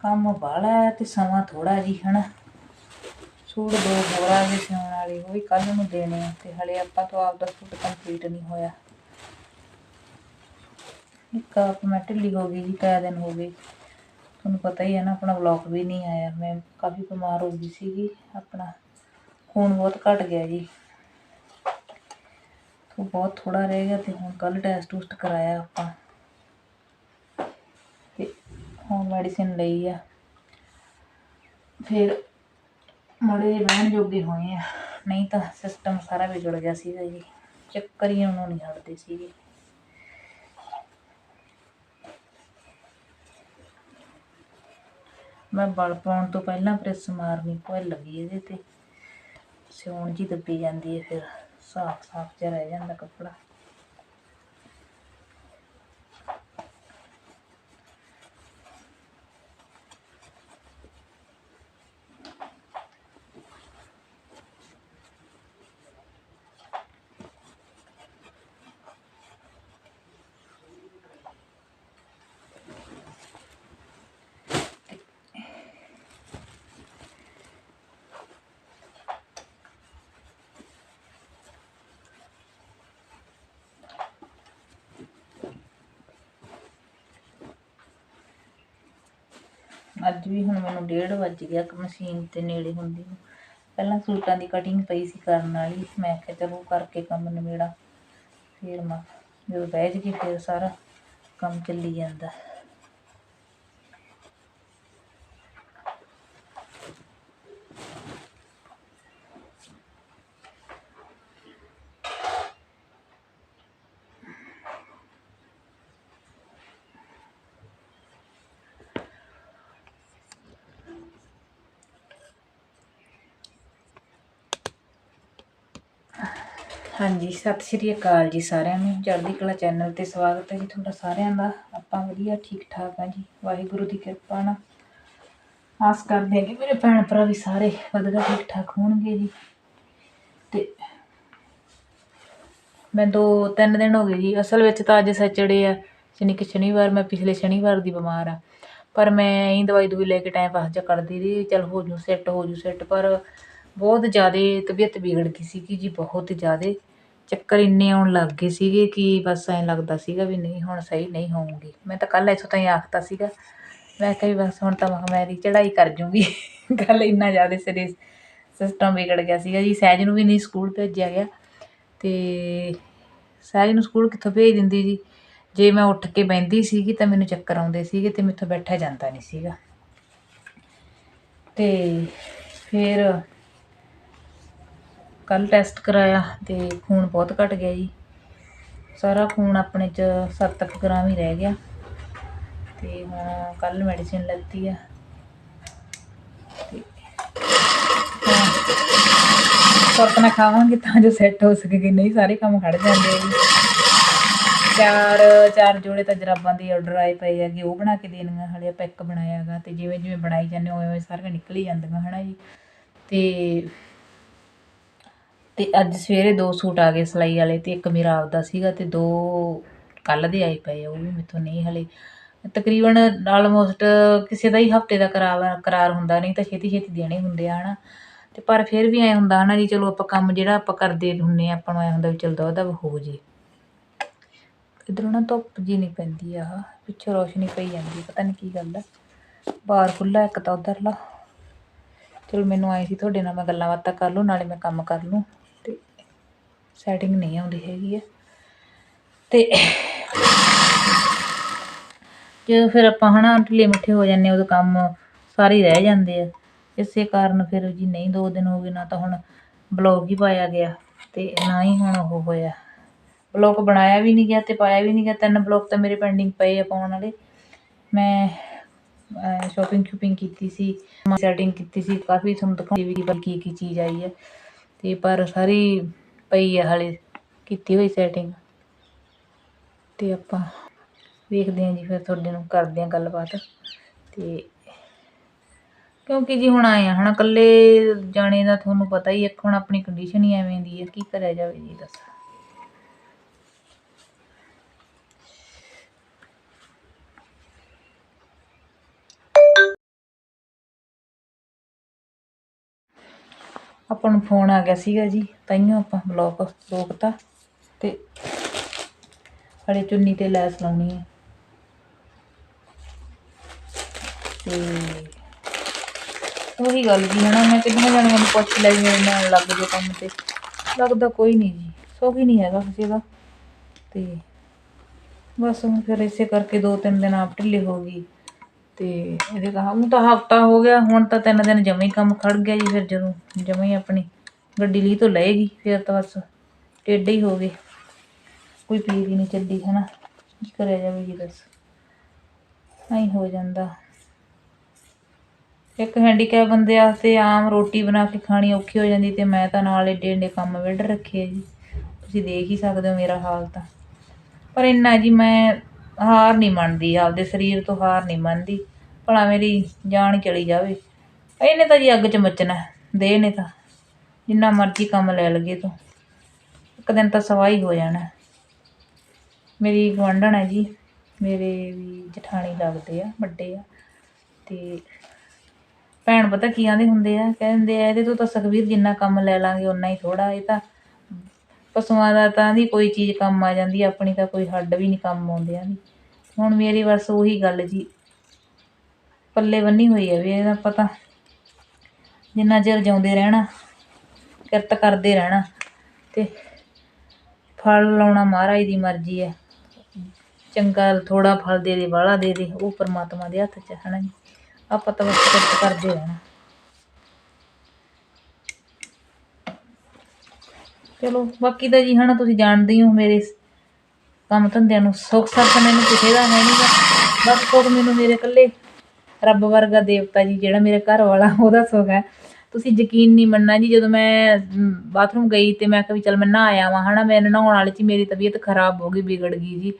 ਕੰਮ ਬਾਹਲਾ ਹੈ ਤੇ ਸਮਾਂ ਥੋੜਾ ਜੀ, ਹਨਾ? ਸੂਟ ਦੋ ਹੋਰ ਆ ਸਿਉਣ ਵਾਲੇ, ਉਹ ਵੀ ਕੱਲ ਨੂੰ ਦੇਣੇ ਆ ਤੇ ਹਲੇ ਆਪਾਂ ਤੋਂ ਆਪਦਾ ਸੂਟ ਕੰਪਲੀਟ ਨਹੀਂ ਹੋਇਆ। ਇੱਕ ਆਪ ਮੈਂ ਢਿੱਲੀ ਹੋ ਗਈ ਜੀ ਕਈ ਦਿਨ ਹੋ ਗਏ। ਤੁਹਾਨੂੰ ਪਤਾ ਹੀ ਹੈ ਨਾ, ਆਪਣਾ ਵਲੌਗ ਵੀ ਨਹੀਂ ਆਇਆ। ਮੈਂ ਕਾਫੀ ਬਿਮਾਰ ਹੋ ਗਈ ਸੀਗੀ, ਆਪਣਾ ਖੂਨ ਬਹੁਤ ਘਟ ਗਿਆ ਜੀ। ਉਹ ਬਹੁਤ ਥੋੜਾ ਰਹਿ ਗਿਆ ਤੇ ਹੁਣ ਕੱਲ ਟੈਸਟ ਟੂਸਟ ਕਰਾਇਆ ਆਪਾਂ। ਹੁਣ ਮੈਡੀਸਿਨ ਲਈ ਆ। ਫਿਰ ਮੜੇ ਜਿਹੇ ਬਹਿਣ ਜੋਗੇ ਹੋਏ ਆ। ਨਹੀਂ ਤਾਂ ਸਿਸਟਮ ਸਾਰਾ ਵਿਗੜ ਗਿਆ ਸੀਗਾ ਜੀ। ਚੱਕਰ ਹੀ ਉਹਨੂੰ ਨਹੀਂ ਹਟਦੇ ਸੀਗੇ। ਮੈਂ ਬਲ ਪਾਉਣ ਤੋਂ ਪਹਿਲਾਂ ਪ੍ਰੈਸ ਮਾਰਨੀ ਭੁੱਲ ਗਈ ਇਹਦੇ ਤੇ। ਸਿਉਣ ਜੀ ਦੱਬੀ ਜਾਂਦੀ ਹੈ ਫਿਰ। ਸਾਫ਼ ਸਾਫ਼ ਜਿਹਾ ਰਹਿ ਜਾਂਦਾ ਕੱਪੜਾ। ਅੱਜ ਵੀ ਹੁਣ ਮੈਨੂੰ 1:30 ਵੱਜ ਗਿਆ ਕਿ ਮਸ਼ੀਨ ਤੇ ਨੇੜੇ ਹੁੰਦੀ ਨੂੰ। ਪਹਿਲਾਂ ਸੂਟਾਂ ਦੀ ਕਟਿੰਗ ਪਈ ਸੀ ਕਰਨ ਵਾਲੀ, ਮੈਂ ਕਿਹਾ ਚਲੋ ਕਰਕੇ ਕੰਮ ਨਿਬੇੜਾ। ਫਿਰ ਮੈਂ ਜਦੋਂ ਬਹਿ ਗਈ ਫਿਰ ਸਾਰਾ ਕੰਮ ਚੱਲੀ ਜਾਂਦਾ। ਹਾਂਜੀ, ਸਤਿ ਸ਼੍ਰੀ ਅਕਾਲ ਜੀ ਸਾਰਿਆਂ ਨੂੰ। ਚੜ੍ਹਦੀ ਕਲਾ ਚੈਨਲ ਤੇ ਸਵਾਗਤ ਹੈ ਜੀ ਤੁਹਾਡਾ ਸਾਰਿਆਂ ਦਾ। ਆਪਾਂ ਵਧੀਆ ਠੀਕ ਠਾਕ ਆ ਜੀ। ਵਾਹਿਗੁਰੂ ਦੀ ਕਿਰਪਾ ਨਾਲ। ਆਸ ਕਰਦੇ ਹਾਂ ਕਿ ਮੇਰੇ ਭੈਣ ਭਰਾ ਵੀ ਸਾਰੇ ਵਧੀਆ ਠੀਕ ਠਾਕ ਹੋਣਗੇ ਜੀ। ਤੇ ਮੈਂ ਦੋ, ਤਿੰਨ ਦਿਨ ਹੋ ਗਏ ਜੀ। ਅਸਲ ਵਿੱਚ ਤਾਂ ਅੱਜ ਸੈਚਰਡੇ ਆ, ਯਾਨੀ ਕਿ ਸ਼ਨੀਵਾਰ, ਮੈਂ ਪਿਛਲੇ ਸ਼ਨੀਵਾਰ ਦੀ ਬਿਮਾਰ ਆ ਪਰ ਮੈਂ ਹੀ ਦਵਾਈ ਦੂਈ ਲੈ ਕੇ ਟਾਈਮ ਪਾਸ ਜਿਹਾ ਕਰਦੀ ਰਹੀ। ਚਲ ਹੋ ਜੂ ਸੈੱਟ ਹੋ ਜੂ ਸੈੱਟ ਪਰ ਬਹੁਤ ਜ਼ਿਆਦਾ ਤਬੀਅਤ ਵਿਗੜ ਗਈ ਸੀਗੀ ਜੀ, ਬਹੁਤ ਜ਼ਿਆਦਾ। ਚੱਕਰ ਇੰਨੇ ਆਉਣ ਲੱਗ ਗਏ ਸੀਗੇ ਕਿ ਬਸ ਐਂ ਲੱਗਦਾ ਸੀਗਾ ਵੀ ਨਹੀਂ, ਹੁਣ ਸਹੀ ਨਹੀਂ ਹੋਊਂਗੀ। ਮੈਂ ਤਾਂ ਕੱਲ੍ਹ ਇੱਥੋਂ ਤਾਂ ਹੀ ਆਖਤਾ ਸੀਗਾ। ਮੈਂ ਕਿਹਾ ਵੀ ਬਸ ਹੁਣ ਤਾਂ ਮੈਂ ਮੈਂ ਇਹਦੀ ਚੜ੍ਹਾਈ ਕਰ ਜੂੰਗੀ। ਕੱਲ੍ਹ ਇੰਨਾ ਜ਼ਿਆਦਾ ਸਰੀਰ ਸਿਸਟਮ ਵਿਗੜ ਗਿਆ ਸੀਗਾ ਜੀ। ਸਹਿਜ ਨੂੰ ਵੀ ਨਹੀਂ ਸਕੂਲ ਭੇਜਿਆ ਗਿਆ। ਤੇ ਸਹਿਜ ਨੂੰ ਸਕੂਲ ਕਿੱਥੋਂ ਭੇਜ ਦਿੰਦੀ ਜੀ? ਜੇ ਮੈਂ ਉੱਠ ਕੇ ਬਹਿੰਦੀ ਸੀਗੀ ਤਾਂ ਮੈਨੂੰ ਚੱਕਰ ਆਉਂਦੇ ਸੀਗੇ ਤੇ ਮੈਥੋਂ ਬੈਠਾ ਜਾਂਦਾ ਨਹੀਂ ਸੀਗਾ। ਤੇ ਫਿਰ ਕੱਲ ਟੈਸਟ ਕਰਾਇਆ ਤੇ ਖੂਨ ਬਹੁਤ ਘਟ ਗਿਆ ਜੀ। ਸਾਰਾ ਖੂਨ ਆਪਣੇ ਚ 7 ਗ੍ਰਾਮ ਹੀ ਰਹਿ ਗਿਆ। ਤੇ ਹੁਣ ਕੱਲ ਮੈਡੀਸਿਨ ਲੱਤੀ ਆ। ਤੇ ਸਪਨਾ ਖਾਵਾਂਗੇ ਤਾਂ ਜੋ ਸੈੱਟ ਹੋ ਸਕੇਗੀ ਨਹੀਂ, ਸਾਰੇ ਕੰਮ ਖੜ ਜਾਂਦੇ ਆ ਜੀ। ਚਾਰ ਚਾਰ ਜੋੜੇ ਤਾਂ ਜਰਾਬਾਂ ਦੇ ਆਰਡਰ ਆਏ ਪਏ ਹੈਗੇ ਉਹ ਬਣਾ ਕੇ ਦੇਣੀਆਂ, ਹਲੇ ਪੈਕ ਇੱਕ ਬਣਾਇਆ ਹੈਗਾ ਤੇ ਜਿਵੇਂ ਜਿਵੇਂ ਬਣਾਈ ਜਾਂਦੇ ਉਵੇਂ ਉਵੇਂ ਸਾਰੀਆਂ ਨਿਕਲ ਹੀ ਜਾਂਦੀਆਂ, ਹਨਾ ਜੀ। ਤੇ ਅਤੇ ਅੱਜ ਸਵੇਰੇ ਦੋ ਸੂਟ ਆ ਗਏ ਸਿਲਾਈ ਵਾਲੇ ਅਤੇ ਇੱਕ ਮੇਰਾ ਆਪਦਾ ਸੀਗਾ ਅਤੇ ਦੋ ਕੱਲ੍ਹ ਦੇ ਆਏ ਪਏ ਆ, ਉਹ ਵੀ ਮੇਥੋਂ ਨਹੀਂ ਹਲੇ। ਤਕਰੀਬਨ ਆਲਮੋਸਟ ਕਿਸੇ ਦਾ ਹੀ ਹਫ਼ਤੇ ਦਾ ਕਰਾਰ ਕਰਾਰ ਹੁੰਦਾ, ਨਹੀਂ ਤਾਂ ਛੇਤੀ ਛੇਤੀ ਦੇਣੇ ਹੁੰਦੇ ਆ ਹੈ ਨਾ ਅਤੇ ਪਰ ਫਿਰ ਵੀ ਐਂ ਹੁੰਦਾ ਹੈ ਨਾ ਜੀ ਚਲੋ ਆਪਾਂ ਕੰਮ ਜਿਹੜਾ ਆਪਾਂ ਕਰਦੇ ਹੁੰਦੇ ਹਾਂ ਆਪਾਂ ਨੂੰ ਐਂ ਹੁੰਦਾ ਵੀ ਚਲਦਾ ਉਹਦਾ ਹੋ ਜੇ। ਇੱਧਰੋਂ ਨਾ ਧੁੱਪ ਜੀ ਨਹੀਂ ਪੈਂਦੀ ਆ, ਪਿੱਛੋਂ ਰੋਸ਼ਨੀ ਪਈ ਜਾਂਦੀ ਪਤਾ ਨਹੀਂ ਕੀ ਗੱਲ ਆ। ਬਾਹਰ ਖੁੱਲਾ ਇੱਕ ਤਾਂ ਉਧਰਲਾ। ਚਲੋ ਮੈਨੂੰ ਆਏ ਸੀ, ਤੁਹਾਡੇ ਨਾਲ ਮੈਂ ਗੱਲਾਂ ਬਾਤਾਂ ਕਰ ਲੂੰ, ਨਾਲੇ ਮੈਂ ਕੰਮ ਕਰ ਲੂੰ। ਸੈਟਿੰਗ ਨਹੀਂ ਆਉਂਦੀ ਹੈਗੀ ਆ। ਤੇ ਜਦੋਂ ਫਿਰ ਆਪਾਂ ਹਨਾ ਢਿੱਲੇ ਮਿੱਠੇ ਹੋ ਜਾਂਦੇ ਉਦੋਂ ਕੰਮ ਸਾਰੇ ਰਹਿ ਜਾਂਦੇ ਆ। ਇਸੇ ਕਾਰਨ ਫਿਰ ਜੀ ਨਹੀਂ ਦੋ ਦਿਨ ਹੋ ਗਏ, ਨਾ ਤਾਂ ਹੁਣ ਬਲੌਗ ਹੀ ਪਾਇਆ ਗਿਆ ਤੇ ਨਾ ਹੀ ਹੁਣ ਉਹ ਹੋਇਆ। ਬਲੌਗ ਬਣਾਇਆ ਵੀ ਨਹੀਂ ਗਿਆ ਤੇ ਪਾਇਆ ਵੀ ਨਹੀਂ ਗਿਆ। ਤਿੰਨ ਬਲੌਗ ਤਾਂ ਮੇਰੇ ਪੈਂਡਿੰਗ ਪਏ ਆ ਪਾਉਣ ਵਾਲੇ। ਮੈਂ ਸ਼ਾਪਿੰਗ ਸ਼ੂਪਿੰਗ ਕੀਤੀ ਸੀ ਸੈਟਿੰਗ ਕੀਤੀ ਸੀ, ਕਾਫੀ ਤੁਹਾਨੂੰ ਦਿਖਾਉਂਦੀ ਵੀ ਕਿ ਕੀ ਕੀ ਚੀਜ਼ ਆਈ ਹੈ ਤੇ ਪਰ ਸਾਰੀ ਪਈ ਆ ਹਾਲੇ, ਕੀਤੀ ਹੋਈ ਸੈਟਿੰਗ ਤੇ ਆਪਾਂ ਵੇਖਦੇ ਹਾਂ ਜੀ ਫਿਰ ਤੁਹਾਡੇ ਨੂੰ ਕਰਦੇ ਹਾਂ ਗੱਲਬਾਤ। ਤੇ ਕਿਉਂਕਿ ਜੀ ਹੁਣ ਆਏ ਆ ਹਨਾ ਇਕੱਲੇ ਜਾਣੇ ਦਾ ਤੁਹਾਨੂੰ ਪਤਾ ਹੀ ਇੱਕ ਹੁਣ ਆਪਣੀ ਕੰਡੀਸ਼ਨ ਹੀ ਐਵੇਂ ਦੀ ਹੈ ਕੀ ਕਰਿਆ ਜਾਵੇ ਜੀ ਦੱਸ। ਆਪਾਂ ਨੂੰ ਫੋਨ ਆ ਗਿਆ ਸੀਗਾ ਜੀ ਤਾਈਓ ਆਪਾਂ ਬਲੌਕ ਰੋਕਤਾ ਤੇ ਹਲੇ ਚੁੰਨੀ ਤੇ ਲੈਸ ਲਾਉਣੀ ਹੈ ਤੇ ਉਹੀ ਗੱਲ ਜੀ, ਹਨਾ, ਮੈਂ ਕਿੰਨੀਆਂ ਜਣਿਆਂ ਮੈਨੂੰ ਪੁੱਛ ਲੈ ਵੀ ਮੇਰੇ ਨਾਲ ਲੱਗ ਜੇ ਕੰਮ ਤੇ। ਲੱਗਦਾ ਕੋਈ ਨਹੀਂ ਜੀ, ਸੋਖੀ ਨਹੀਂ ਹੈਗਾ ਕਿਸੇ ਦਾ। ਤੇ ਬਸ ਹੁਣ ਫਿਰ ਇਸੇ ਕਰਕੇ ਦੋ ਤਿੰਨ ਦਿਨ ਆਪ ਢਿੱਲੇ ਹੋ ਗਈ। ਤੇ ਇਹਦੇ ਕਹਾ ਹੁਣ ਤਾਂ ਹਫਤਾ ਹੋ ਗਿਆ, ਹੁਣ ਤਾਂ ਤਿੰਨ ਦਿਨ ਜਮੇ ਹੀ ਕੰਮ ਖੜ ਗਿਆ ਜੀ ਫਿਰ ਜਦੋਂ ਜਮੇ ਹੀ ਆਪਣੀ ਗੱਡੀ ਲਈ ਤੋਂ ਲਏਗੀ, ਫਿਰ ਤਾਂ ਬਸ ਟੇਢੇ ਹੀ ਹੋ ਗਏ। ਕੋਈ ਪੀਰ ਹੀ ਨਹੀਂ ਚੱਲਦੀ ਹਨਾ? ਕੀ ਕਰਿਆ ਜਾਵੇ ਜੀ ਬਸ। ਐਂ ਹੋ ਜਾਂਦਾ। ਇੱਕ ਹੈਂਡੀਕੈਪ ਬੰਦੇ ਵਾਸਤੇ ਆਮ ਰੋਟੀ ਬਣਾ ਕੇ ਖਾਣੀ ਔਖੀ ਹੋ ਜਾਂਦੀ ਤੇ ਮੈਂ ਤਾਂ ਨਾਲ ਏਡੇ ਏਡੇ ਕੰਮ ਵਿੱਢ ਰੱਖੇ ਜੀ। ਤੁਸੀਂ ਦੇਖ ਹੀ ਸਕਦੇ ਹੋ ਮੇਰਾ ਹਾਲ ਤਾਂ। ਪਰ ਇੰਨਾ ਜੀ ਮੈਂ ਹਾਰ ਨਹੀਂ ਮੰਨਦੀ, ਆਪਦੇ ਸਰੀਰ ਤੋਂ ਹਾਰ ਨਹੀਂ ਮੰਨਦੀ। ਭਲਾ ਮੇਰੀ ਜਾਨ ਚਲੀ ਜਾਵੇ। ਇਹਨੇ ਤਾਂ ਜੀ ਅੱਗ 'ਚ ਮੱਚਣਾ ਦੇ ਨੇ ਤਾਂ। ਜਿੰਨਾ ਮਰਜ਼ੀ ਕੰਮ ਲੈ ਲਗੇ ਤੂੰ। ਇੱਕ ਦਿਨ ਤਾਂ ਸਵਾਈ ਹੋ ਜਾਣਾ ਮੇਰੀ ਗੁਆਂਢਣ ਹੈ ਜੀ। ਮੇਰੇ ਵੀ ਜਠਾਣੀ ਲੱਗਦੇ ਆ, ਵੱਡੇ ਆ। ਤੇ ਭੈਣ ਪਤਾ ਕੀ ਆਂਦੇ ਹੁੰਦੇ ਆ? ਕਹਿੰਦੇ ਆ, ਇਹਦੇ ਤੋਂ ਤਾਂ ਸੁਖਵੀਰ ਜਿੰਨਾ ਕੰਮ ਲੈ ਲਾਂਗੇ ਉਨਾ ਹੀ ਥੋੜਾ ਇਹ ਤਾਂ ਪਸ਼ੂਆਂ ਦਾ ਤਾਂ ਦੀ ਕੋਈ ਚੀਜ਼ ਕੰਮ ਆ ਜਾਂਦੀ। ਆਪਣੀ ਤਾਂ ਕੋਈ ਹੱਡ ਵੀ ਨਹੀਂ ਕੰਮ ਆਉਂਦੇ ਆ ਹੁਣ ਮੇਰੀ ਬਸ ਉਹੀ ਗੱਲ ਜੀ। ਪੱਲੇ ਬੰਨੀ ਹੋਈ ਹੈ ਵੀ ਇਹਦਾ ਪਤਾ ਜਿੰਨਾ ਚਿਰ ਜਿਉਂਦੇ ਰਹਿਣਾ, ਕਿਰਤ ਕਰਦੇ ਰਹਿਣਾ ਤੇ ਫਲ ਲਾਉਣਾ ਮਹਾਰਾਜ ਦੀ ਮਰਜ਼ੀ ਹੈ ਚੰਗਾ ਥੋੜਾ ਫਲ ਦੇ ਦੇ, ਵਾਲਾ ਦੇ ਦੇ, ਉਹ ਪਰਮਾਤਮਾ ਦੇ ਹੱਥ 'ਚ ਹੈ ਨਾ ਜੀ? ਆਪਾਂ ਤਾਂ ਬਸ ਕਿਰਤ ਕਰਦੇ ਰਹਿਣਾ। ਚਲੋ, ਬਾਕੀ ਤਾਂ ਜੀ ਹਨਾ ਤੁਸੀਂ ਜਾਣਦੇ ਹੀ ਹੋ ਮੇਰੇ ਕੰਮ ਧੰਦਿਆਂ ਨੂੰ। ਸੁੱਖ ਸੱਖ ਮੈਨੂੰ ਕਿਸੇ ਦਾ ਹੈ ਨਹੀਂ ਬਸ ਸੁੱਖ ਮੈਨੂੰ ਮੇਰੇ ਇਕੱਲੇ ਰੱਬ ਵਰਗਾ ਦੇਵਤਾ ਜੀ, ਜਿਹੜਾ ਮੇਰੇ ਘਰ ਵਾਲਾ, ਉਹਦਾ ਸੁੱਖ ਹੈ। ਤੁਸੀਂ ਯਕੀਨ ਨਹੀਂ ਮੰਨਣਾ ਜੀ, ਜਦੋਂ ਮੈਂ ਬਾਥਰੂਮ ਗਈ ਤੇ ਮੈਂ ਕਿਹਾ ਵੀ ਚੱਲ ਮੈਂ ਨਹਾ ਆਇਆ ਵਾਂ, ਹਨਾ, ਮੈਂ ਨਹਾਉਣ ਵਾਲੇ 'ਚ ਹੀ ਮੇਰੀ ਤਬੀਅਤ ਖਰਾਬ ਹੋ ਗਈ, ਵਿਗੜ ਗਈ ਜੀ।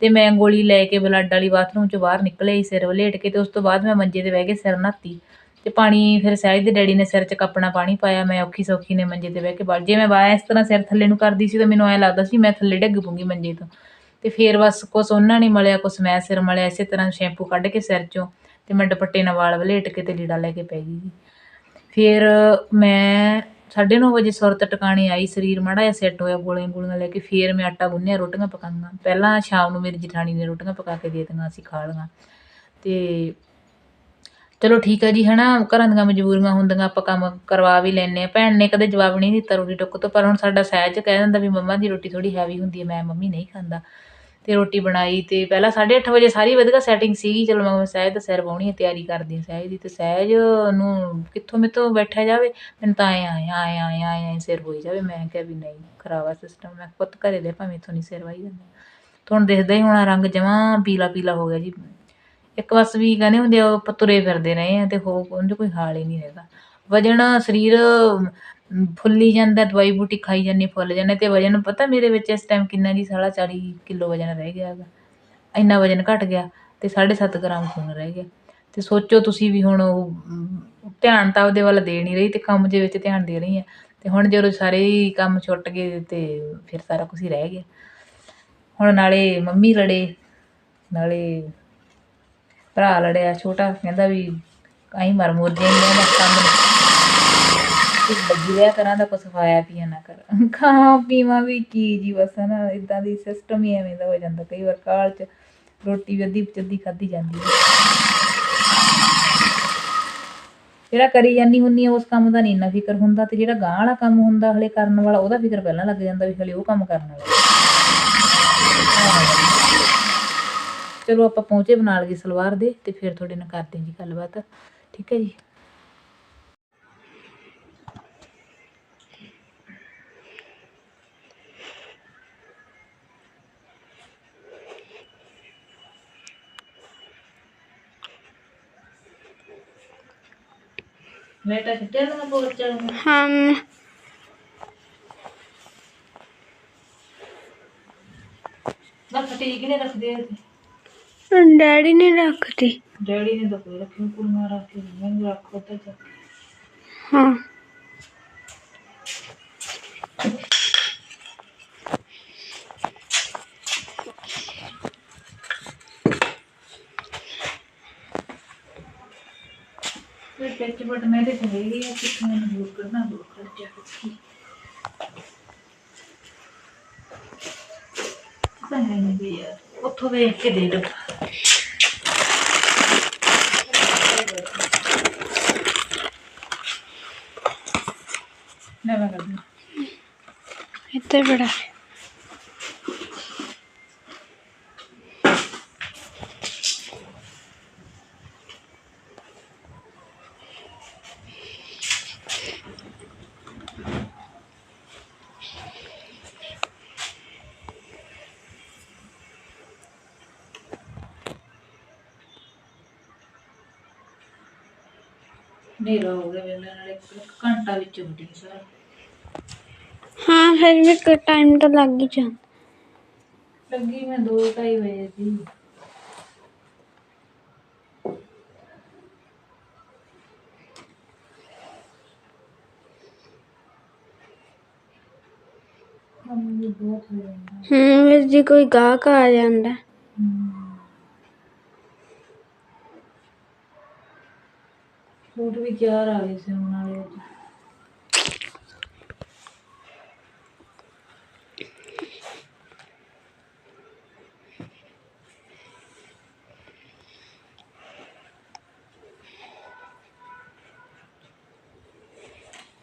ਤੇ ਮੈਂ ਗੋਲੀ ਲੈ ਕੇ ਬਲੱਡ ਵਾਲੀ ਬਾਥਰੂਮ 'ਚੋਂ ਬਾਹਰ ਨਿਕਲੇ ਸਿਰ ਵਲੇਟ ਕੇ, ਤੇ ਉਸ ਤੋਂ ਬਾਅਦ ਮੈਂ ਮੰਜੇ ਤੇ ਬਹਿ ਕੇ ਸਿਰ ਨਹਾਤੀ। ਤੇ ਪਾਣੀ ਫਿਰ ਸਹਿਜ ਦੇ ਡੈਡੀ ਨੇ ਸਿਰ 'ਚ ਕੱਪਣਾ ਪਾਣੀ ਪਾਇਆ, ਮੈਂ ਔਖੀ ਸੌਖੀ ਨੇ ਮੰਜੇ ਤੇ ਬਹਿ ਕੇ ਬਲ, ਜੇ ਮੈਂ ਬਾਇਆ ਇਸ ਤਰ੍ਹਾਂ ਸਿਰ ਥੱਲੇ ਨੂੰ ਕਰਦੀ ਸੀ, ਤਾਂ ਮੈਨੂੰ ਐਂ ਲੱਗਦਾ ਸੀ ਮੈਂ ਥੱਲੇ ਡਿੱਗ ਪੂੰਗੀ ਮੰਜੇ ਤੋਂ। ਤੇ ਫਿਰ ਬਸ ਕੁਛ ਉਹਨਾਂ ਨੇ ਮਲਿਆ, ਕੁਛ ਮੈਂ ਸਿਰ ਮਲਿਆ, ਇਸੇ ਤਰ੍ਹਾਂ ਸ਼ੈਂਪੂ ਕੱਢ ਕੇ ਸਿਰ 'ਚੋਂ। ਤੇ ਮੈਂ ਦੁਪੱਟੇ ਨਾਲ ਵਾਲ ਵਲੇਟ ਕੇ ਤੇ ਲੀੜਾ ਲੈ ਕੇ ਪੈ ਗਈ ਜੀ ਫਿਰ ਮੈਂ 9:30 ਵਜੇ ਸੁਰਤ ਟਿਕਾਣੇ ਆਈ, ਸਰੀਰ ਮਾੜਾ ਜਿਹਾ ਸੈੱਟ ਹੋਇਆ, ਗੋਲੀਆਂ ਗੋਲੀਆਂ ਲੈ ਕੇ ਫਿਰ ਮੈਂ ਆਟਾ ਗੁੰਨਿਆ, ਰੋਟੀਆਂ ਪਕਾਈਆਂ। ਪਹਿਲਾਂ ਸ਼ਾਮ ਨੂੰ ਮੇਰੀ ਜਠਾਣੀ ਨੇ ਰੋਟੀਆਂ ਪਕਾ ਕੇ ਦੇ ਦਿੱਤੀਆਂ, ਅਸੀਂ ਖਾ ਲਈਆਂ। ਤੇ ਚਲੋ ਠੀਕ ਹੈ ਜੀ, ਹਨਾ, ਘਰਾਂ ਦੀਆਂ ਮਜਬੂਰੀਆਂ ਹੁੰਦੀਆਂ, ਆਪਾਂ ਕੰਮ ਕਰਵਾ ਵੀ ਲੈਂਦੇ ਆ ਭੈਣ ਨੇ ਕਦੇ ਜਵਾਬ ਨਹੀਂ ਦਿੱਤਾ ਰੋਟੀ ਟੁੱਕ ਤੋਂ, ਪਰ ਹੁਣ ਸਾਡਾ ਸਹਿਜ ਕਹਿ ਦਿੰਦਾ ਵੀ ਮੰਮਾ ਦੀ ਰੋਟੀ ਥੋੜੀ ਹੈਵੀ ਹੁੰਦੀ ਹੈ, ਮੈਂ ਮੰਮੀ ਨਹੀਂ ਖਾਂਦਾ। ਤੇ ਰੋਟੀ ਬਣਾਈ ਤੇ ਪਹਿਲਾਂ 8:30 ਵਜੇ ਸਾਰੀ ਵਧੀਆ ਸੈਟਿੰਗ ਸੀਗੀ। ਚਲੋ ਮੈਂ ਸਹਿਜ ਦਾ ਸਿਰ ਪਾਉਣੀ ਹੈ, ਤਿਆਰੀ ਕਰਦੀ ਹਾਂ ਸਹਿਜ ਦੀ ਤੇ ਸਹਿਜ ਨੂੰ ਕਿੱਥੋਂ ਮੇਰੇ ਤੋਂ ਬੈਠਿਆ ਜਾਵੇ, ਮੈਨੂੰ ਤਾਂ ਆਏ ਆਏ ਆਏ ਆਏ ਆਏ ਆਏ ਸਿਰ ਹੋਈ ਜਾਵੇ। ਮੈਂ ਕਿਹਾ ਵੀ ਨਹੀਂ, ਖਰਾਬ ਆ ਸਿਸਟਮ ਮੈਂ ਪੁੱਤ ਘਰੇ ਦੇ ਭਾਵੇਂ ਇੱਥੋਂ ਨਹੀਂ ਸਿਰ ਵਾਈ ਜਾਂਦਾ। ਤੁਹਾਨੂੰ ਦਿਖਦਾ ਹੀ, ਹੋਣਾ ਰੰਗ ਜਮਾਂ ਪੀਲਾ ਪੀਲਾ ਹੋ ਗਿਆ ਜੀ। ਇੱਕ ਬਸ ਵੀ ਕਹਿੰਦੇ ਹੁੰਦੇ ਆ ਆਪਾਂ ਤੁਰੇ ਫਿਰਦੇ ਰਹੇ ਆ ਤੇ ਹੋ ਉਹਦੇ ਕੋਈ ਹਾਲ ਹੀ ਨਹੀਂ ਹੈਗਾ। ਵਜਨ, ਸਰੀਰ ਫੁੱਲੀ ਜਾਂਦਾ, ਦਵਾਈ ਬੂਟੀ ਖਾਈ ਜਾਂਦੀ, ਫੁੱਲ ਜਾਂਦੇ ਅਤੇ ਵਜਨ ਪਤਾ ਮੇਰੇ ਵਿੱਚ ਇਸ ਟਾਈਮ ਕਿੰਨਾ ਜੀ, ਸਾਲਾ 40 ਕਿਲੋ ਵਜਨ ਰਹਿ ਗਿਆ ਹੈਗਾ। ਇੰਨਾ ਵਜਨ ਘੱਟ ਗਿਆ ਅਤੇ ਸਾਢੇ ਸੱਤ ਗ੍ਰਾਮ ਖੂਨ ਰਹਿ ਗਿਆ। ਅਤੇ ਸੋਚੋ ਤੁਸੀਂ ਵੀ ਹੁਣ ਉਹ ਧਿਆਨ ਤਾਂ ਉਹਦੇ ਵੱਲ ਦੇ ਨਹੀਂ ਰਹੀ ਅਤੇ ਕੰਮ ਦੇ ਵਿੱਚ ਧਿਆਨ ਦੇ ਰਹੀ ਆ। ਅਤੇ ਹੁਣ ਜਦੋਂ ਸਾਰੇ ਹੀ ਕੰਮ ਛੁੱਟ ਗਏ ਤੇ ਫਿਰ ਸਾਰਾ ਕੁਝ ਹੀ ਰਹਿ ਗਿਆ। ਹੁਣ ਨਾਲੇ ਮੰਮੀ ਲੜੇ, ਨਾਲੇ ਭਰਾ ਲੜਿਆ, ਛੋਟਾ ਕਹਿੰਦਾ ਵੀ ਕਾਈ ਮਰ ਮੁਰ ਜਾਏਂਗੇ ਕੰਮ ਨਹੀਂ ਲੱਗੀ ਰਿਹਾ ਦਾ ਕੁਛ ਖਾਇਆ ਪੀਆ ਨਾ ਕਰ। ਖਾ ਪੀਵਾਂ ਵੀ ਕੀ ਜੀ, ਬਸ ਨਾ ਇਦਾਂ ਦੀ ਸਿਸਟਮ ਹੀ ਐਵੇਂ ਦਾ ਹੋ ਜਾਂਦਾ। ਕਈ ਵਾਰ ਕਾਲ ਚ ਰੋਟੀ ਵੀ ਅੱਧੀ ਪਚੱਧੀ ਖਾਧੀ ਜਾਂਦੀ ਹੈ ਜਿਹੜਾ ਕਰੀ ਜਾਂਦੀ ਹੁੰਨੀ ਆ, ਉਸ ਕੰਮ ਦਾ ਨਹੀਂ ਇੰਨਾ ਫਿਕਰ ਹੁੰਦਾ ਤੇ ਜਿਹੜਾ ਗਾਂ ਵਾਲਾ ਕੰਮ ਹੁੰਦਾ ਹਲੇ ਕਰਨ ਵਾਲਾ, ਉਹਦਾ ਫਿਕਰ ਪਹਿਲਾਂ ਲੱਗ ਜਾਂਦਾ ਵੀ ਹਲੇ ਉਹ ਕੰਮ ਕਰਨ ਵਾਲਾ। ਚਲੋ ਆਪਾਂ ਪਹੁੰਚੇ ਬਣਾ ਲਈਏ ਸਲਵਾਰ ਦੇ ਤੇ ਫਿਰ ਤੁਹਾਡੇ ਨਾਲ ਕਰਦੇ ਜੀ ਗੱਲਬਾਤ। ਠੀਕ ਹੈ ਜੀ। ਬੇਟਾ ਛੁੱਟਿਆ ਨਾ ਬੋਲ ਚੱਲ ਹਮ ਬਸ ਠੀਕ ਨੇ ਰੱਖਦੇ ਆ ਡੈਡੀ ਨੇ ਰੱਖਤੀ ਡੈਡੀ ਨੇ ਤਾਂ ਕੋਈ ਰੱਖੀ ਕੁੜੀਆਂ ਰੱਖ ਕੇ ਮੈਂ ਤੇ ਟੱਚ ਆ ਕਿੱਥੇ ਮੈਨੂੰ ਦੂਰ ਕਰਨਾ ਦੂਰ ਕਰ ਜਾ ਤਾਂ ਹੈ ਨਹੀਂ ਵੀ ਯਾਰ, ਉੱਥੋਂ ਵੇਖ ਕੇ ਦੇ ਦੋ ਨਾ ਮੈਂ ਕਰ ਇੱਥੇ ਬੜਾ ਹਨੇਰਾ ਹੋ ਗਿਆ ਵੇਲੇ ਨਾਲ ਇੱਕ ਇੱਕ ਘੰਟਾ ਵਿੱਚ ਹੁੰਦੀ ਸਰ। ਹਾਂ ਫਿਰ ਵੀ ਟਾਈਮ ਤਾਂ ਲੱਗ ਹੀ ਜਾਂਦਾ ਲੱਗੀ ਮੈਂ 2:30 ਵਜੇ ਕੰਮ ਵੀ ਬਹੁਤ ਹੋ ਜਾਂਦਾ ਹੂੰ ਜੇ ਕੋਈ ਗਾਹਕ ਆ ਜਾਂਦਾ ਸੂਟ ਵੀ ਚਾਰ ਆ ਗਏ ਸੀ ਹੁਣ ਵਾਲੇ ਅੱਜ।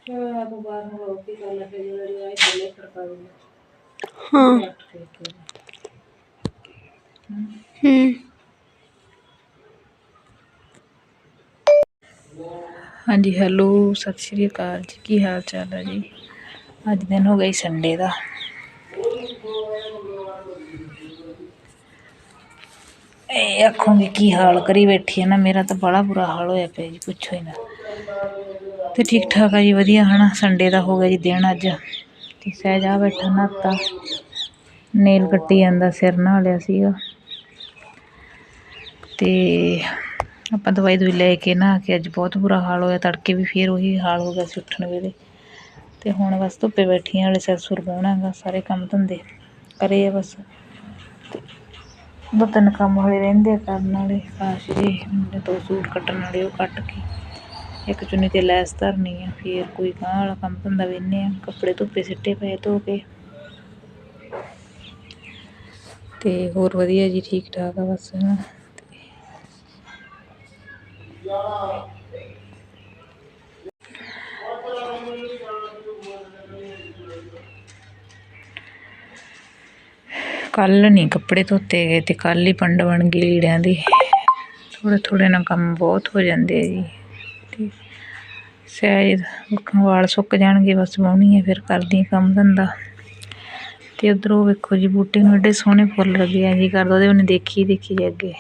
ਚਲੋ ਆਪ ਬਾਹਰ ਨੂੰ ਰੋਟੀ ਕਰ ਲੈ ਫਿਰ ਜਿਹੜੀ ਆਈ ਥੱਲੇ ਖੜਕਾ ਦੇ ਹਾਂ। ਹੂੰ। ਹਾਂਜੀ ਹੈਲੋ ਸਤਿ ਸ਼੍ਰੀ ਅਕਾਲ ਜੀ। ਕੀ ਹਾਲ ਚਾਲ ਹੈ ਜੀ? ਅੱਜ ਦਿਨ ਹੋ ਗਈ ਸੰਡੇ ਦਾ। ਇਹ ਅੱਖੋਂ ਦੀ ਕੀ ਹਾਲ ਕਰੀ ਬੈਠੀ ਹੈ ਨਾ, ਮੇਰਾ ਤਾਂ ਬੜਾ ਬੁਰਾ ਹਾਲ ਹੋਇਆ ਪਿਆ ਜੀ, ਪੁੱਛੋ ਹੀ ਨਾ। ਤੇ ਠੀਕ ਠਾਕ ਆ ਜੀ, ਵਧੀਆ, ਹਨਾ? ਸੰਡੇ ਦਾ ਹੋ ਗਿਆ ਜੀ ਦਿਨ ਅੱਜ। ਤੇ ਸਹਿਜ ਆ ਬੈਠਾ ਨਾਤਾ। ਨੇਲ ਕੱਟੀ ਜਾਂਦਾ, ਸਿਰ ਨਹਾ ਲਿਆ ਸੀਗਾ। ਤੇ ਆਪਾਂ ਦਵਾਈ ਦਵਾਈ ਲੈ ਕੇ ਨਾ ਕਿ ਅੱਜ ਬਹੁਤ ਬੁਰਾ ਹਾਲ ਹੋਇਆ, ਤੜਕੇ ਵੀ ਫੇਰ ਉਹੀ ਹਾਲ ਹੋ ਗਿਆ ਸੀ ਉੱਠਣ ਵੇਲੇ। ਤੇ ਹੁਣ ਬਸ ਧੁੱਪੇ ਬੈਠੀਆਂ ਵਾਲੇ ਸਿਰ ਸੁਰ ਵਾਹੁਣਾ ਗਾ ਸਾਰੇ ਕੰਮ ਧੰਦੇ ਕਰੇ ਆ ਬਸ। ਤੇ ਦੋ ਤਿੰਨ ਕੰਮ ਹੋਏ ਰਹਿੰਦੇ ਆ ਕਰਨ ਵਾਲੇ, ਕਾਸ਼ ਜੀ ਮੁੰਡੇ ਤੋਂ ਸੂਟ ਕੱਟਣ ਵਾਲੇ ਉਹ ਕੱਟ ਕੇ ਇੱਕ ਚੁੰਨੀ ਤੇ ਲੈਸ ਧਰਨੀ ਆ, ਫੇਰ ਕੋਈ ਗਾਂਹ ਵਾਲਾ ਕੰਮ ਧੰਦਾ ਵੇਨੇ ਆ, ਕੱਪੜੇ ਧੁੱਪੇ ਸਿੱਟੇ ਪਏ ਧੋ ਕੇ। ਤੇ ਹੋਰ ਵਧੀਆ ਜੀ ਠੀਕ ਠਾਕ ਆ ਬਸ। ਹਨਾ ਕੱਲ ਨਹੀਂ, ਕੱਪੜੇ ਧੋਤੇ ਗਏ ਤੇ ਕੱਲ ਹੀ ਪੰਡ ਬਣ ਗਈ ਲੀੜਿਆਂ ਦੀ। ਥੋੜੇ ਥੋੜੇ ਨਾਲ ਕੰਮ ਬਹੁਤ ਹੋ ਜਾਂਦੇ ਆ ਜੀ। ਤੇ ਸ਼ਾਇਦ ਅੱਖਾਂ ਵਾਲ ਸੁੱਕ ਜਾਣਗੇ, ਬਸ ਵਾਹੁਣੀ ਹੈ ਫਿਰ ਕਰਦੀ ਕੰਮ ਧੰਦਾ। ਤੇ ਉਧਰੋਂ ਵੇਖੋ ਜੀ, ਬੂਟੇ ਨੂੰ ਐਡੇ ਸੋਹਣੇ ਫੁੱਲ ਲੱਗੇ ਆ ਜੀ ਕਰਦਾ ਉਹਦੇ ਉਹਨੇ ਦੇਖੀ ਦੇਖੀ ਅੱਗੇ।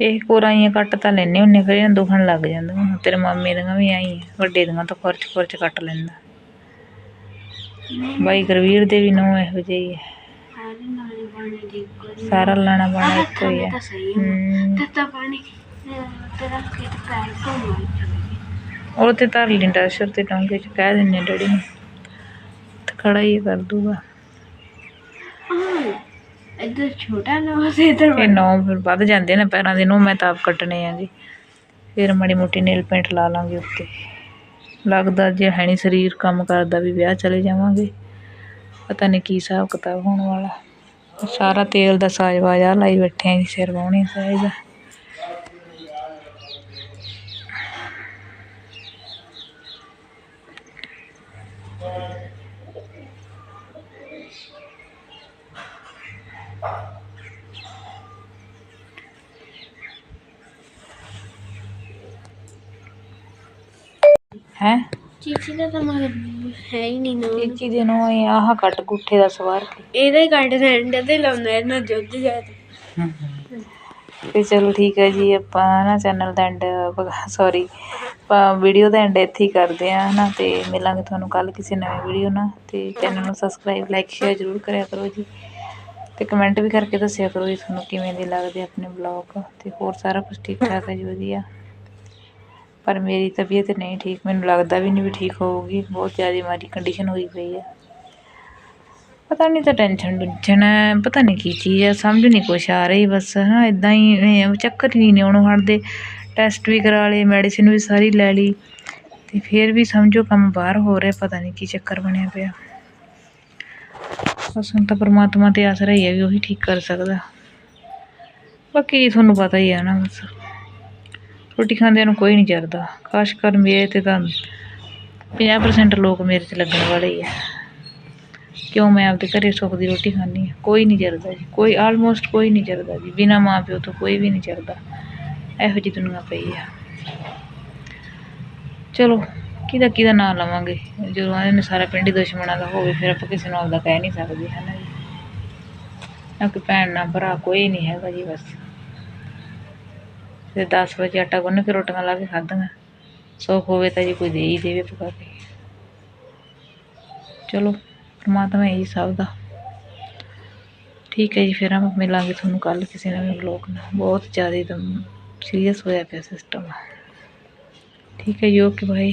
ਇਹ ਕੋਰਾਈਆਂ ਕੱਟ ਤਾਂ ਲੈਨੇ ਹੁੰਨੇ ਫਿਰ ਇਹਨਾਂ ਦੁਖਣ ਲੱਗ ਜਾਂਦਾ। ਹੁਣ ਤੇਰੇ ਮਾਮੇ ਦੀਆਂ ਵੀ ਆਈ ਵੱਡੇ ਦੀਆਂ ਤਾਂ ਖੁਰਚ ਖੁਰਚ ਕੱਟ ਲੈਂਦਾ। ਬਾਈ ਗੁਰਵੀਰ ਦੇ ਵੀ ਨੋ ਇਹੋ ਜਿਹੀ ਹੈ ਸਾਰੇ ਸਾਰਾ ਲਾਣਾ ਬਾਣਾ ਇੱਕੋ ਹੀ ਹੈ। ਉਹ ਤੇ ਧਰ ਲਈ ਡਸਰ ਤੇ ਟੋਂਕੇ ਚ ਕਹਿ ਦਿੰਨੇ ਡੈਡੀ ਨੂੰ। ਖੜਾ ਹੀ ਕਰ ਦੂਗਾ। ਇੱਧਰ ਛੋਟਾ ਨਾ ਤੇ ਇੱਧਰ ਇਹ ਨੌ ਫਿਰ ਵੱਧ ਜਾਂਦੇ ਨੇ ਪੈਰਾਂ ਦੇ ਨੂੰ ਮੈਂ ਤਾਂ ਆਪ ਕੱਟਣੇ ਆ ਜੀ। ਫਿਰ ਮਾੜੀ ਮੋਟੀ ਨੇਲ ਪੇਂਟ ਲਾ ਲਾਂਗੇ ਉੱਤੇ। ਲੱਗਦਾ ਜੇ ਹੈ ਨਹੀਂ ਸਰੀਰ ਕੰਮ ਕਰਦਾ ਵੀ ਵਿਆਹ ਚਲੇ ਜਾਵਾਂਗੇ। ਪਤਾ ਨਹੀਂ ਕੀ ਹਿਸਾਬ ਕਿਤਾਬ ਹੋਣ ਵਾਲਾ। ਸਾਰਾ ਤੇਲ ਦਾ ਸਾਜ ਬਾਜ ਲਾਈ ਬੈਠੇ ਆ ਜੀ ਸਿਰ ਵਾਹੁਣੇ ਸਾਜ ਦਾ। ਹੈ? ਚੀਚੀ ਦਾ ਤਾਂ ਮਗਰ ਹੈ ਹੀ ਨਹੀਂ ਨਾ। ਇਹ ਚੀਜ਼ ਨੂੰ ਇਹ ਆਹ ਕੱਟ ਗੁੱਠੇ ਦਾ ਸਵਾਰ ਕੇ। ਇਹਦੇ ਕੱਟ ਰੈਂਡ ਤੇ ਲਾਉਂਦਾ ਇਹਨਾਂ ਜੁੱਧ ਜਾਤ ਤੇ ਚਲੋ ਠੀਕ ਹੈ ਜੀ ਆਪਾਂ ਨਾ ਚੈਨਲ ਦਾ ਐਂਡ ਸੌਰੀ ਵੀਡੀਓ ਦਾ ਐਂਡ ਇੱਥੇ ਹੀ ਕਰਦੇ ਆ ਹਨਾ ਤੇ ਮਿਲਾਂਗੇ ਤੁਹਾਨੂੰ ਕੱਲ ਕਿਸੇ ਨਵੀਂ ਵੀਡੀਓ ਨਾਲ। ਤੇ ਚੈਨਲ ਨੂੰ ਸਬਸਕ੍ਰਾਈਬ ਲਾਈਕ ਸ਼ੇਅਰ ਜ਼ਰੂਰ ਕਰਿਆ ਕਰੋ ਜੀ। ਤੇ ਕਮੈਂਟ ਵੀ ਕਰਕੇ ਦੱਸਿਆ ਕਰੋ ਜੀ ਤੁਹਾਨੂੰ ਕਿਵੇਂ ਦੇ ਲੱਗਦੇ ਆਪਣੇ ਬਲੌਗ ਤੇ ਹੋਰ ਸਾਰਾ ਕੁਝ ਠੀਕ ਠਾਕ ਹੈ ਜੀ ਵਧੀਆ। ਪਰ ਮੇਰੀ ਤਬੀਅਤ ਨਹੀਂ ਠੀਕ, ਮੈਨੂੰ ਲੱਗਦਾ ਵੀ ਨਹੀਂ ਵੀ ਠੀਕ ਹੋਊਗੀ। ਬਹੁਤ ਜ਼ਿਆਦਾ ਮਾੜੀ ਕੰਡੀਸ਼ਨ ਹੋਈ ਪਈ ਹੈ ਪਤਾ ਨਹੀਂ ਤਾਂ ਟੈਨਸ਼ਨ ਟੁਨਸ਼ਨ ਹੈ, ਪਤਾ ਨਹੀਂ ਕੀ ਚੀਜ਼ ਹੈ ਸਮਝ ਨਹੀਂ ਕੁਛ ਆ ਰਹੀ ਬਸ ਨਾ ਇਦਾਂ ਹੀ ਚੱਕਰ ਹੀ ਨਹੀਂ ਉਹਨੂੰ ਹਟਦੇ। ਟੈਸਟ ਵੀ ਕਰਾ ਲਏ ਮੈਡੀਸਿਨ ਵੀ ਸਾਰੀ ਲੈ ਲਈ, ਤੇ ਫਿਰ ਵੀ ਸਮਝੋ ਕੰਮ ਬਾਹਰ ਹੋ ਰਿਹਾ, ਪਤਾ ਨਹੀਂ ਕੀ ਚੱਕਰ ਬਣਿਆ ਪਿਆ। ਬਸ ਹੁਣ ਤਾਂ ਪਰਮਾਤਮਾ ਤੇ ਆਸਰਾ ਹੀ ਹੈ ਵੀ ਉਹੀ ਠੀਕ ਕਰ ਸਕਦਾ। ਬਾਕੀ ਤੁਹਾਨੂੰ ਪਤਾ ਹੀ ਹੈ ਨਾ ਬਸ। ਰੋਟੀ ਖਾਂਦਿਆਂ ਨੂੰ ਕੋਈ ਨਹੀਂ ਜਰਦਾ ਖਾਸ ਕਰ ਮੇਰੇ ਤੇ ਤਾਂ 50% ਲੋਕ ਮੇਰੇ ਤੇ ਲੱਗਣ ਵਾਲੇ ਹੀ ਆ। ਕਿਉਂ ਮੈਂ ਆਪਦੇ ਘਰੇ ਸੁੱਖ ਦੀ ਰੋਟੀ ਖਾਂਦੀ ਹਾਂ? ਕੋਈ ਨਹੀਂ ਜਰਦਾ ਜੀ। ਕੋਈ ਆਲਮੋਸਟ ਕੋਈ ਨਹੀਂ ਜਰਦਾ ਜੀ। ਬਿਨਾ ਮਾਂ ਪਿਓ ਤੋਂ ਕੋਈ ਵੀ ਨਹੀਂ ਜਰਦਾ ਇਹੋ ਜਿਹੀ ਦੁਨੀਆ ਪਈ ਆ। ਚਲੋ, ਕਿਹਦਾ ਕਿਹਦਾ ਨਾਂ ਲਵਾਂਗੇ? ਜਦੋਂ ਆਨੇ ਨੇ ਸਾਰਾ ਪਿੰਡ ਹੀ ਦੁਸ਼ਮਣਾਂ ਦਾ ਹੋਵੇ, ਫਿਰ ਆਪਾਂ ਕਿਸੇ ਨੂੰ ਆਪਦਾ ਕਹਿ ਨਹੀਂ ਸਕਦੇ ਹੈ ਨਾ ਜੀ? ਨਾ ਕੋਈ ਭੈਣ, ਨਾ ਭਰਾ, ਕੋਈ ਨਹੀਂ ਹੈਗਾ ਜੀ ਬਸ। ਫਿਰ 10 ਵਜੇ ਆਟਾ ਗੁੰਨ ਕੇ ਰੋਟੀਆਂ ਲਾ ਕੇ ਖਾਧੀਆਂ। ਸੁੱਖ ਹੋਵੇ ਤਾਂ ਜੀ ਕੋਈ ਦੇ ਹੀ ਦੇਵੇ ਪਕਾ ਕੇ। ਚਲੋ, ਪਰਮਾਤਮਾ ਇਹੀ ਸਭ ਦਾ। ਠੀਕ ਹੈ ਜੀ, ਫਿਰ ਆਪਾਂ ਮਿਲਾਂਗੇ ਤੁਹਾਨੂੰ ਕੱਲ ਕਿਸੇ ਨਵੇਂ ਵਲੋਗ ਨਾਲ। ਬਹੁਤ ਜ਼ਿਆਦਾ ਸੀਰੀਅਸ ਹੋਇਆ ਪਿਆ ਸਿਸਟਮ ਠੀਕ ਹੈ ਜੀ ਓਕੇ ਬਾਏ